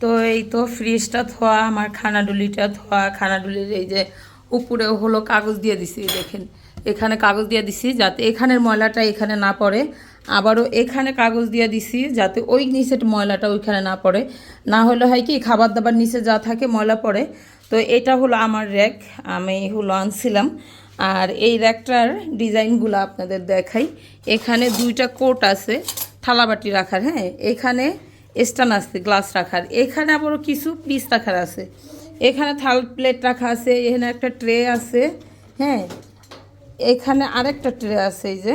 তো এই তো ফ্রিজটা ধোয়া, আমার খানাডুলিটা ধোয়া, খানাডুলির এই যে উপরে হলো কাগজ দিয়ে দিছি, দেখেন। এখানে কাগজ দিয়ে দিছি যাতে এখানের ময়লাটা এখানে না পড়ে, আবারও এখানে কাগজ দিয়ে দিছি যাতে ওই নিচের ময়লাটা ওইখানে না পড়ে। না হলে হয় কি খাবার দাবার নিচে যা থাকে ময়লা পড়ে। তো এটা হলো আমার র্যাক, আমি হলো আনছিলাম। আর এই র্যাকটার ডিজাইনগুলো আপনাদের দেখাই। এখানে দুইটা কোট আছে, থালাবাটি রাখার হ্যাঁ? এখানে স্টান আছে গ্লাস রাখার। এখানে আবারও কিছু পিস রাখার আছে। এখানে থাল প্লেট রাখা আছে, এখানে একটা ট্রে আছে হ্যাঁ? এখানে আরেকটা ট্রে আছে এই যে।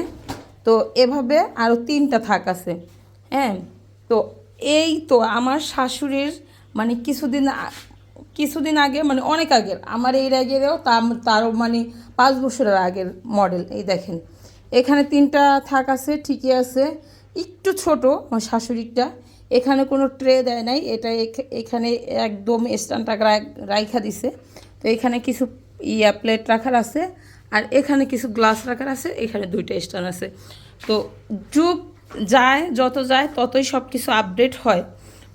তো এভাবে আরও তিনটা থাক আছে হ্যাঁ? তো এই তো আমার শাশুড়ির মানে কিছুদিন কিছুদিন আগে মানে অনেক আগের, আমার এই আগেরও তারও মানে পাঁচ বছরের আগের মডেল এই দেখেন। এখানে তিনটা থাক আছে, ঠিকই আছে। একটু ছোট, আমার শাশুড়িরটা। এখানে কোনো ট্রে দেয় নাই, এটা এখ- এখানে একদম স্ট্যান্ডটা রাইখা দিছে। তো এখানে কিছু ইয়া প্লেট রাখার আছে, আর এখানে কিছু গ্লাস রাখার আছে, এখানে দুইটা স্ট্যান্ড আছে। তো যুগ যায়, যত যায়, ততই সব কিছু আপডেট হয়।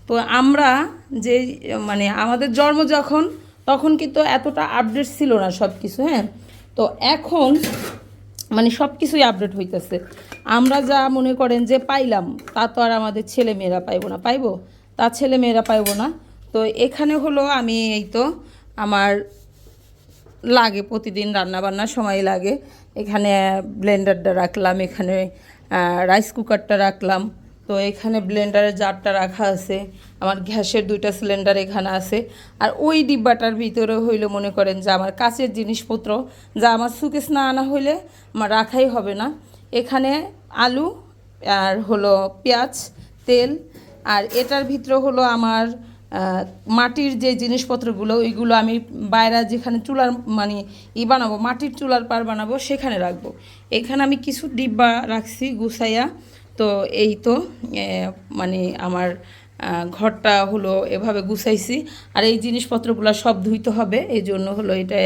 তো আমরা যে মানে আমাদের জন্ম যখন, তখন কিন্তু এতটা আপডেট ছিল না সব কিছু হ্যাঁ? তো এখন মানে সব কিছুই আপডেট হইতেছে। আমরা যা মনে করেন যে পাইলাম, তা তো আর আমাদের ছেলে মেয়েরা পাইব না। পাইব? তা ছেলে মেয়েরা পাইব না। তো এখানে হলো আমি এই তো আমার লাগে, প্রতিদিন রান্না বান্নার সময় লাগে। এখানে ব্লেন্ডারটা রাখলাম, এখানে রাইস কুকারটা রাখলাম। তো এখানে ব্লেন্ডারের জারটা রাখা আছে। আমার গ্যাসের দুইটা সিলিন্ডার এখানে আছে। আর ওই ডিব্বাটার ভিতরে হইলে মনে করেন যে আমার কাছের জিনিসপত্র, যা আমার সুকেস না আনা হইলে আমার রাখাই হবে না। এখানে আলু আর হলো পেঁয়াজ, তেল, আর এটার ভিতরে হলো আমার মাটির যে জিনিসপত্রগুলো, ওইগুলো আমি বাইরে যেখানে চুলার মানে ই বানাবো, মাটির চুলার পার বানাবো, সেখানে রাখব। এখানে আমি কিছু ডিব্বা রাখছি গুছাইয়া। তো এই তো মানে আমার ঘরটা হলো এভাবে গুছাইছি। আর এই জিনিসপত্রগুলো সব ধুইতে হবে, এই জন্য হলো এটা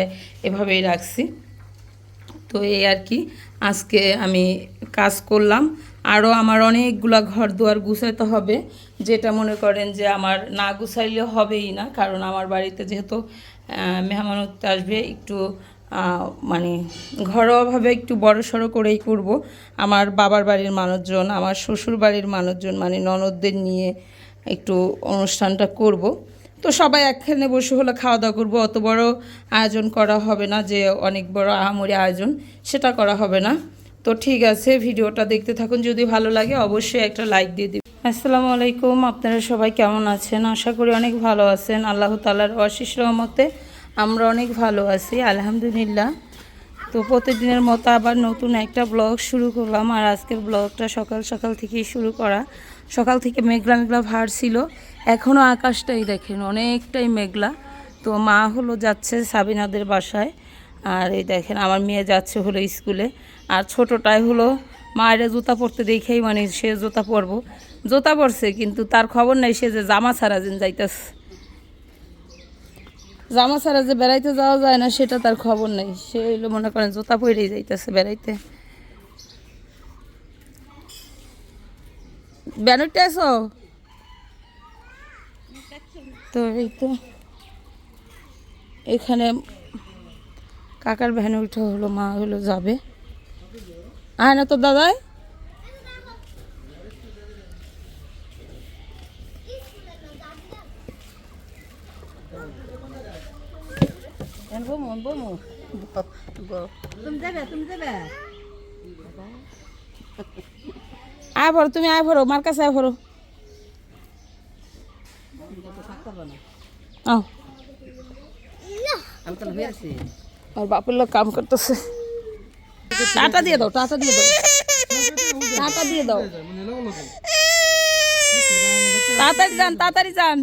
এভাবেই রাখছি। তো এই আর কি, আজকে আমি কাজ করলাম। আরও আমার অনেকগুলা ঘর দুয়ার গুছাইতে হবে, যেটা মনে করেন যে আমার না গুছাইলে হবেই না, কারণ আমার বাড়িতে যেহেতু মেহমানত আসবে, একটু মানে ঘরোয়াভাবে একটু বড় সড়ো করেই করব। আমার বাবার বাড়ির মানুষজন, আমার শ্বশুর বাড়ির মানুষজন মানে ননদদের নিয়ে একটু অনুষ্ঠানটা করব। তো সবাই একখানে বসে হলে খাওয়া দাওয়া করব। অত বড় আয়োজন করা হবে না যে অনেক বড় আহামরি আয়োজন, সেটা করা হবে না। তো ঠিক আছে, ভিডিওটা দেখতে থাকুন। যদি ভালো লাগে অবশ্যই একটা লাইক দিয়ে দিন আসসালামু আলাইকুম। আপনারা সবাই কেমন আছেন? আশা করি অনেক ভালো আছেন। আল্লাহ তালার অশিস রহমতে আমরা অনেক ভালো আছি, আলহামদুলিল্লাহ। তো প্রতিদিনের মতো আবার নতুন একটা ব্লগ শুরু করলাম, আর আজকের ব্লগটা সকাল সকাল থেকেই শুরু করা। সকাল থেকে মেঘলা মেঘলা ভার ছিল এখনও আকাশটাই দেখেন অনেকটাই মেঘলা। তো মা হলো যাচ্ছে সাবিনাদের বাসায়, আর এই দেখেন আমার মেয়ে যাচ্ছে হলো স্কুলে, আর ছোটোটাই হলো মায়ের জুতা পরতে দেখেই মানে সে জুতা পরবো। জুতা পরছে, কিন্তু তার খবর নাই সে যে জামা ছাড়া যেন যাইতেছে। জামা ছাড়া যে বেড়াইতে যাওয়া যায় না, সেটা তার খবর নেই। সে হইল মনে করেন জুতা পরেই যাইতেছে বেড়াইতে। ব্যানারটা আসো তো এই তো। এখানে কাকার ভ্যানে উঠে হলো, মা হলো যাবে। আয় না তো দাদাই। বমু বমু। তুমি যাবে তুমি যাবে। আয় ভরো তুমি আয় ভরো মার কাছে আয় ভরো। আর বাপের লোক কাম করতেছে। টাটা দিয়ে দাও টাটা দিয়ে দাও। টাটা দিয়ে দাও। তাড়াতাড়ি যান তাড়াতাড়ি যান।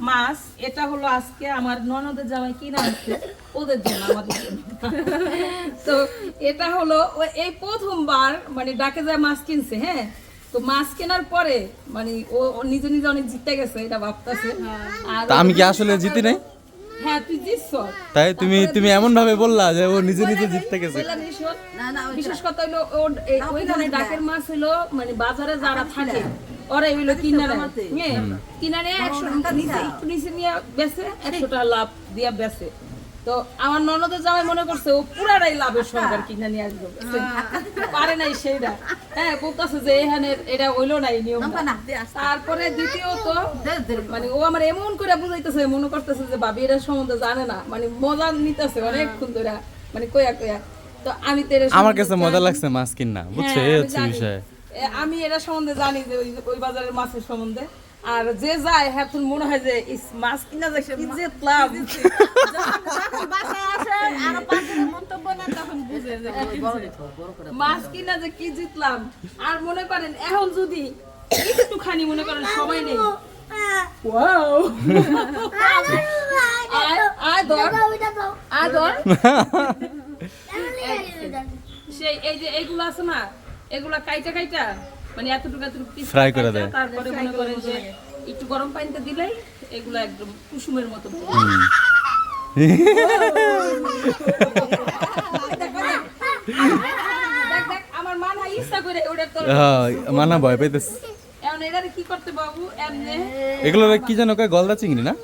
মাছ ওদের জন্য আমাদের তো এটা হলো এই প্রথমবার মানে ডাকে মাছ কিনছে হ্যাঁ? তো মাছ কেনার পরে মানে ও নিজে নিজে অনেক জিতে গেছে, এটা ভাবতেছে। আর আমি কি আসলে জিতি নাই? হ্যাঁ তুই জিতছ তাই তুমি তুমি এমন ভাবে বললা যে ও নিজে নিজে জিততে গেছে। বিশেষ কথা হলো ওইখানে ডাকের মাছ হইল মানে বাজারে যারা থাকে ওরা হইল কিনারে কিনারে হ্যাঁ, কিনা একশো টাকা নিচে একটু নিচে নিয়ে বেচে একশো টাকা লাভ দিয়া বেচে। তো আমার ননদের জামাই মনে করছে ও পুরাটাই লাভের সঙ্গে কিনা নিয়ে আসবে। বুঝছেন? পারে নাই সেইটা। হ্যাঁ বলতেছে যে এখানে এটা হইল নাই নিয়ম না তারপরে দ্বিতীয়ত মানে ও আমার এমন করে বুঝাইতেছে মনে করতেছে যে ভাবি এরা সম্বন্ধে জানে না। মানে মজা নিতেছে অনেকক্ষণ ধরে মানে কয়া কয়া তো আমি তো এরা আমার সম্বন্ধে কাছে মজা লাগছে মাছ কিনা বুঝছ? হ্যাঁ, এই আমি হচ্ছে বিষয়। আমি এরা সম্বন্ধে জানি যে ওই ওই বাজারের মাছের সম্বন্ধে। আর যে যায় হ্যাঁ মনে হয় যে মাছ কিনা যায় যে বড় দেখো বড় করে মাছ কিনা যে কি জিতলাম। আর মনে করেন এখন যদি একটুখানি মনে করেন সময় নেই। সেই এই যে এইগুলো আছে না এগুলা কাইটা কাইটা। মানে এতটুকু এতটুকু Fry করে দেয়। তারপরে মনে করেন যে একটু গরম পানিতে দিলেই এগুলো একদম কুসুমের মতো দেখ দেখ আমার মা না ইচ্ছা করে ওটা তো হ্যাঁ, মানা ভয় পাইতেছে। এখন কি করতে বাবু এগুলো কি জানো কয় গলদা চিংড়ি না?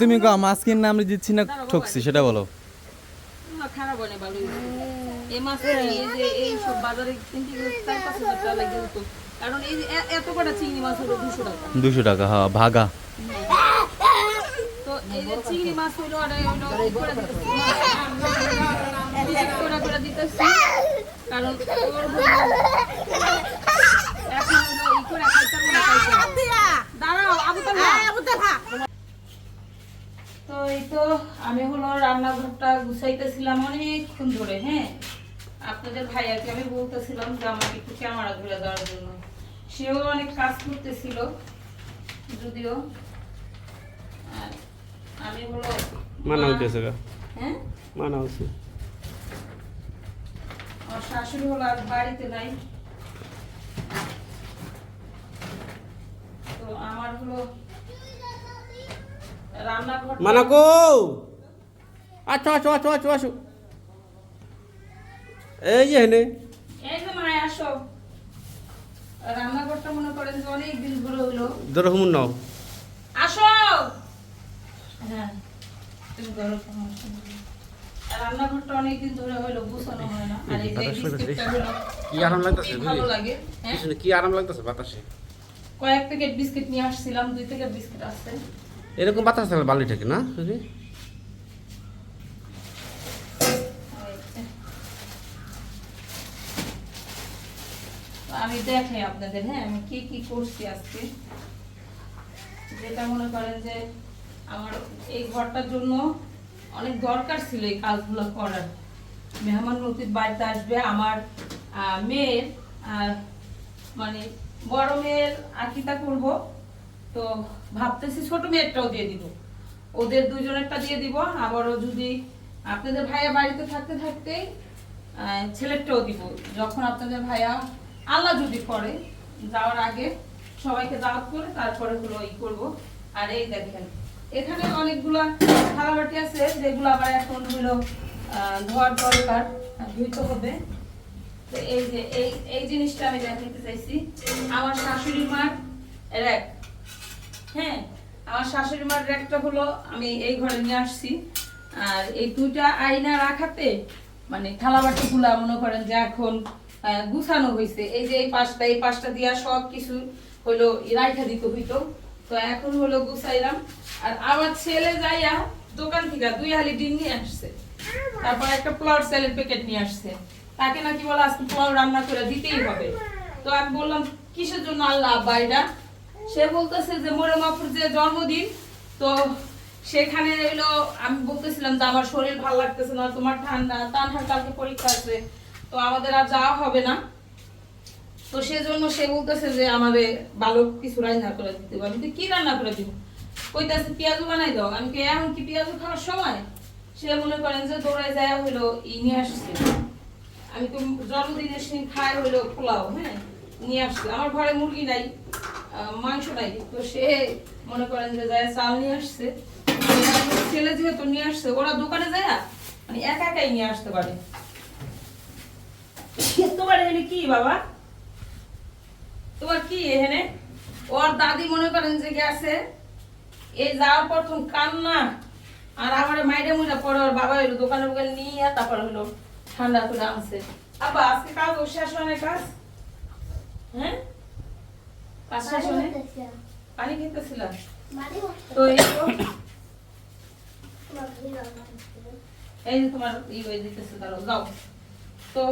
তুমি কো মাছ কিনা আমরা দিচ্ছি না ঠকছি সেটা বলো। খারাপ হয় না ভালোই এই মাছ এই যে এই সব বাজারে কিনতে গেলে চার পাঁচ হাজার টাকা লাগে হতো কারণ এই এত কটা চিংড়ি মাছ হলো দুশো টাকা। দুশো টাকা হ্যাঁ ভাগা। তো এই যে চিংড়ি মাছ হইল আর এই হইল ই করে করে করে দিতেছি। কারণ ওর এখন ই করে খাইতে পারব না, খাইতে আবু তালহা। তো এই তো আমি হলো রান্নাঘরটা গুছাইতেছিলাম অনেকক্ষণ ধরে হ্যাঁ? আপনাদের ভাইয়াকে আমি বলতেছিলাম যে আমাকে একটু ক্যামেরা ধরে দেওয়ার জন্য। সেও অনেক কাজ করতেছিল যদিও। আমি হলো মানা হইতেছে হ্যাঁ? মানা হচ্ছে আমার শাশুড়ি হলো আর বাড়িতে নাই। তো আমার হলো রান্নাঘর মানা কো আচ্ছা আচ্ছা আচ্ছা আচ্ছা আসো। এই যে হেনে এই যে মায় আসো। রান্নাঘরটা মনে করেন যে অনেক দিন ধরে হইল। ধরো নাও। আসো! হ্যাঁ। তুমি ধরো আর রান্নাঘরটা অনেকদিন ধরে হইল গুছানো হয় না। আর এই যে বিস্কিটটা হলো কি আরাম লাগতেছে ভালো লাগে হ্যাঁ? কি আরাম লাগতেছে বাতাসে? কয়েক প্যাকেট বিস্কিট নিয়ে আসছিলাম দুই প্যাকেট বিস্কিট আসছে এরকম বাতাস থাকলে ভালোই থাকে, না আমি আপনাদের হ্যাঁ আমি কি কি করছি আজকে। যেটা মনে করেন যে আমার এই ঘরটার জন্য অনেক দরকার ছিল এই কাজগুলো করার। মেহমান অতীত বাড়িতে আসবে, আমার মেয়ের মানে বড় মেয়ের আকিতা করব। তো ভাবতেছি ছোট মেয়েরটাও দিয়ে দিব। ওদের দুজনেরটা দিয়ে দিব, আবারও যদি আপনাদের ভাইয়া বাড়িতে থাকতে থাকতেই ছেলেরটাও দিব। যখন আপনাদের ভাইয়া আল্লাহ যদি করে, যাওয়ার আগে সবাইকে দাওয়াত করে তারপরে হলো ই করব। আর এই দেখেন, এখানে অনেকগুলা থালাবাটি আছে, যেগুলো আবার এখন হলো ধোয়ার দরকার, ধুইতে হবে। তো এই যে, এই এই জিনিসটা আমি দেখাতে চাইছি। আমার শাশুড়ি মার র্যাক। হ্যাঁ আমার শাশুড়ি মার র্যাকটা হলো, আমি এই ঘরে নিয়ে আসছি। আর এই দুইটা আয়না রাখাতে মানে থালাবাটি গুলা মনে করেন যে এখন গুছানো হয়েছে এই যে এই পাশটা এই পাশটা দিয়া সব কিছু হলো রাইখা দিতে হইতো। তো এখন হলো গুছাইলাম। আর আমার ছেলে যাইয়া দোকান থেকে দুই হালি ডিম নিয়ে আসছে। তারপর একটা পোলাও সেলের প্যাকেট নিয়ে আসছে। তাকে নাকি বলে আজকে পোলাও রান্না করে দিতেই হবে। তো আমি বললাম, কিসের জন্য আল্লাহ বাইরা সে বলতেছে যে মোরে মাপুর যে জন্মদিন, তো সেখানে হইল আমি বলতেছিলাম যে আমার শরীর ভালো লাগতেছে না, তোমার ঠান্ডা তানহার কালকে পরীক্ষা আছে, তো আমাদের আর যাওয়া হবে না। তো সেজন্য সে বলতেছে যে আমাদের ভালো কিছু রান্না করে দিতে হবে। আমি তো কি রান্না করে দিব? কইতাছে, পেঁয়াজু বানাই দাও। আমি কি এখন কি পেঁয়াজু খাওয়ার সময়? সে মনে করেন যে দৌড়ায় যায় হইল, ই নিয়ে আসছে। আমি তো জন্মদিনের দিন খাই হইল পোলাও হ্যাঁ নিয়ে আসছে। আমার ঘরে মুরগি নাই। আহ, মাংস নাই তো সে মনে করেন যে যায় চাল নিয়ে আসছে। ছেলে যেহেতু নিয়ে আসছে ওরা দোকানে যায় মানে একা একাই নিয়ে আসতে পারে। তোমার এখানে কি বাবা? তোমার কি এখানে? ওর দাদি মনে করেন যে গেছে। এই যাওয়ার প্রথম কান্না। আর আমার মাইরে মুইরা পরে ওর বাবা এলো দোকানে দোকানে নিয়ে তারপর হলো ঠান্ডা করে আনছে। আবার আজকে কাজ শেষ হয় না কাজ? হ্যাঁ? কাজ শেষ পানি খেতেছিলাম তো এই এই যে তোমার ই হয়ে দিতেছে দাঁড়াও যাও। তো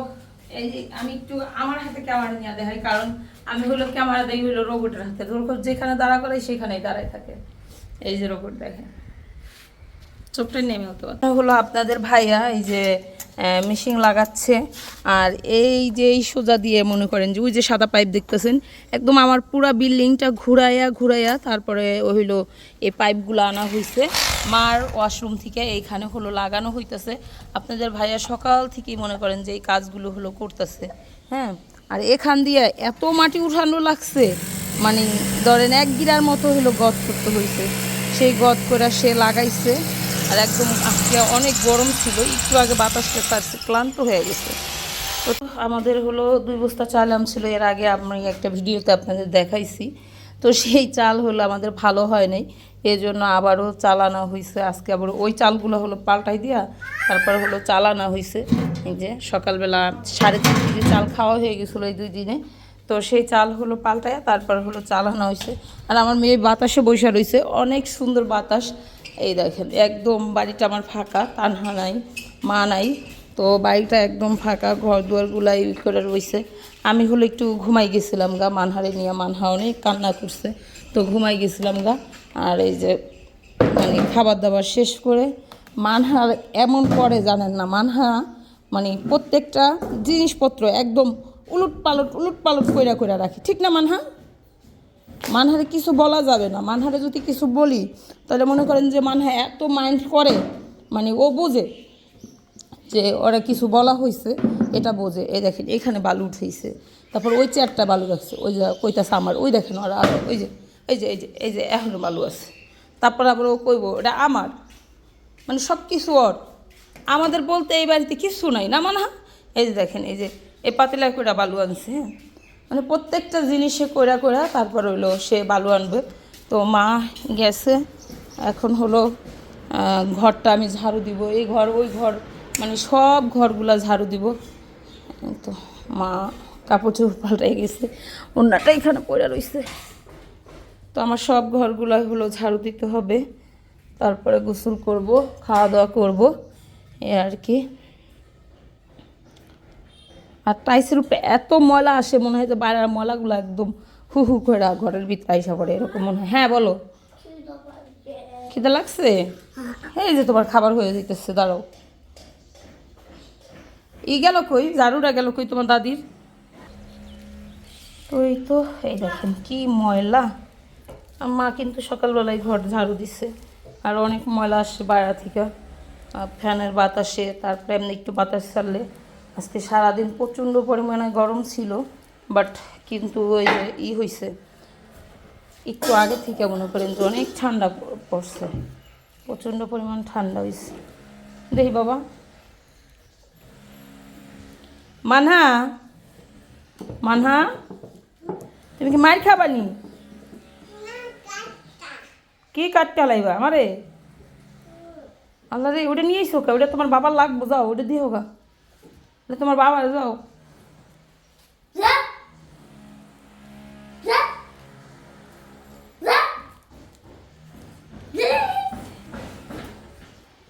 এই আমি একটু আমার হাতে ক্যামেরা নিয়ে দেখাই কারণ আমি হলো ক্যামেরা দেই হলো রোবটের হাতে। রোবট যেখানে দাঁড়া করে সেখানেই দাঁড়ায় থাকে। এই যে রোবট দেখে চোখটা নেমে হতে হলো আপনাদের ভাইয়া এই যে মেশিন লাগাচ্ছে। আর এই যে এই সোজা দিয়ে মনে করেন যে, ওই যে সাদা পাইপ দেখতেছেন, একদম আমার পুরা বিল্ডিংটা ঘুরাইয়া ঘুরাইয়া তারপরে হইল এই পাইপগুলো আনা হয়েছে মার ওয়াশরুম থেকে এইখানে হলো লাগানো হইতেছে। আপনাদের ভাইয়া সকাল থেকেই মনে করেন যে এই কাজগুলো হলো করতেছে। হ্যাঁ আর এখান দিয়ে এত মাটি উঠানো লাগছে। মানে ধরেন এক গিরার মতো হলো গদ করতে হয়েছে সেই গদ করে সে লাগাইছে। আর একদম আজকে অনেক গরম ছিল, একটু আগে বাতাসটা কাটছে ক্লান্ত হয়ে গেছে। তো আমাদের হলো দুই বস্তা চাল ছিল এর আগে আমি একটা ভিডিওতে আপনাদের দেখাইছি। তো সেই চাল হলো আমাদের ভালো হয় নাই এই জন্য আবারও চাল আনা হয়েছে আজকে আবার ওই চালগুলো হলো পাল্টাই দিয়া তারপর হলো চাল আনা হয়েছে এই যে সকালবেলা সাড়ে তিন কেজি চাল খাওয়া হয়ে গেছিল এই দুই দিনে। তো সেই চাল হলো পাল্টায় তারপর হলো চাল আনা হয়েছে আর আমার মেয়ে বাতাসে বসে রয়েছে অনেক সুন্দর বাতাস। এই দেখেন, একদম বাড়িটা আমার ফাঁকা, তানহা নাই, মা নাই, তো বাড়িটা একদম ফাঁকা ঘর দুয়ারগুলা ই করে রয়েছে। আমি হলো একটু ঘুমাই গেছিলাম গা, মানহারে নিয়ে, মানহা অনেক কান্না করছে, তো ঘুমাই গেছিলাম গা। আর এই যে মানে খাবার দাবার শেষ করে মানহা এমন করে জানেন না, মানহা মানে প্রত্যেকটা জিনিসপত্র একদম উলট পালট উলট পালট কইরা কইরা রাখি। ঠিক না, মানহা? মানহারে কিছু বলা যাবে না। মানহারে যদি কিছু বলি, তাহলে মনে করেন যে মানহা এত মাইন্ড করে মানে ও বোঝে যে ওরা কিছু বলা হয়েছে এটা বোঝে। এই দেখেন, এখানে বালু উঠেছে তারপর ওই চেয়ারটা বালু রাখছে, ওই যে কইতাছে আমার, ওই দেখেন ওরা আরও, ওই যে, এই যে এই যে এই যে, এখনও বালু আছে। তারপর আবার ও কইব, এটা আমার। মানে সব কিছু ওর। আমাদের বলতে এই বাড়িতে কিছু নাই না মানহা? এই যে দেখেন, এই যে, এই পাতিলায় কইরা বালু আনছে হ্যাঁ? মানে প্রত্যেকটা জিনিসে কইরা কইরা তারপর হইল সে বালু আনবে। তো মা গেছে, এখন হলো ঘরটা আমি ঝাড়ু দিব। এই ঘর, ওই ঘর মানে সব ঘরগুলা ঝাড়ু দিব। তো মা কাপড় চোপড় পাল্টাই গেছে অন্যটা এখানে পড়ে রয়েছে তো আমার সব ঘরগুলো হলো ঝাড়ু দিতে হবে। তারপরে গোসল করব খাওয়া দাওয়া করব এ আর কি। আর টাইসের উপরে এত ময়লা আসে, মনে হয় যে বাইরের ময়লাগুলো একদম হু হু করে ঘরের ভিতরে আইসা পড়ে, এরকম মনে হয়। হ্যাঁ বলো। খিদে লাগছে? এই যে তোমার খাবার হয়ে যেতেছে দাঁড়াও। ই গেল কই? ঝাড়ুটা গেল কই তোমার দাদির? তো এই তো, এই দেখেন কি ময়লা। আর মা কিন্তু সকালবেলায় ঘর ঝাড়ু দিছে। আর অনেক ময়লা আসছে বাইরে থেকে। ফ্যানের বাতাসে, তারপরে এমনি একটু বাতাস ছাড়লে আজকে সারাদিন প্রচণ্ড পরিমাণে গরম ছিল বাট কিন্তু ওই যে ই হয়েছে একটু আগে থেকে মনে করেন যে অনেক ঠান্ডা পড়ছে, প্রচণ্ড পরিমাণ ঠান্ডা হয়েছে দেখি বাবা। মানহা মানহা, তুমি কি মার খাবানি কি কাটতে লাইবা আমারে? আল্লাহ রে, ওটা নিয়ে ওটা তোমার বাবার লাগবো, যাও, ওটা দিয়ে ওটা তোমার বাবার যাও।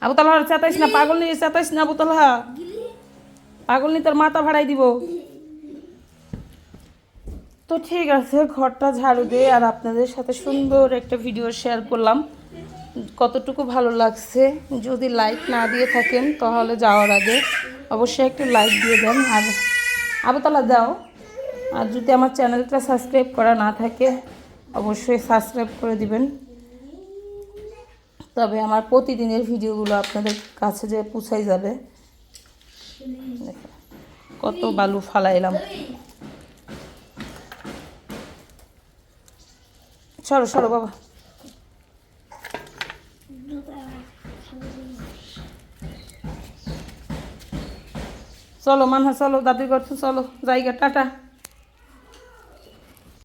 আবু তালহা চেতাইস না পাগল নিয়ে চেতাইস না আবু তালহা পাগল নিয়ে তোর মাথা ভাড়াই দিব। তো ঠিক আছে ঘরটা ঝাড়ু দিয়ে আর আপনাদের সাথে সুন্দর একটা ভিডিও শেয়ার করলাম। কতটুকু ভালো লাগছে যদি লাইক না দিয়ে থাকেন তাহলে যাওয়ার আগে অবশ্যই একটু লাইক দিয়ে দেন। আর আবতলা দাও আর যদি আমার চ্যানেলটা সাবস্ক্রাইব করা না থাকে, অবশ্যই সাবস্ক্রাইব করে দিবেন। তবে আমার প্রতিদিনের ভিডিওগুলো আপনাদের কাছে যে পৌঁছাই যাবে। কত বালু ফালাইলাম। সরো সরো বাবা। চলো মানহা চলো দাদির ঘর চলো জায়গা টাটা।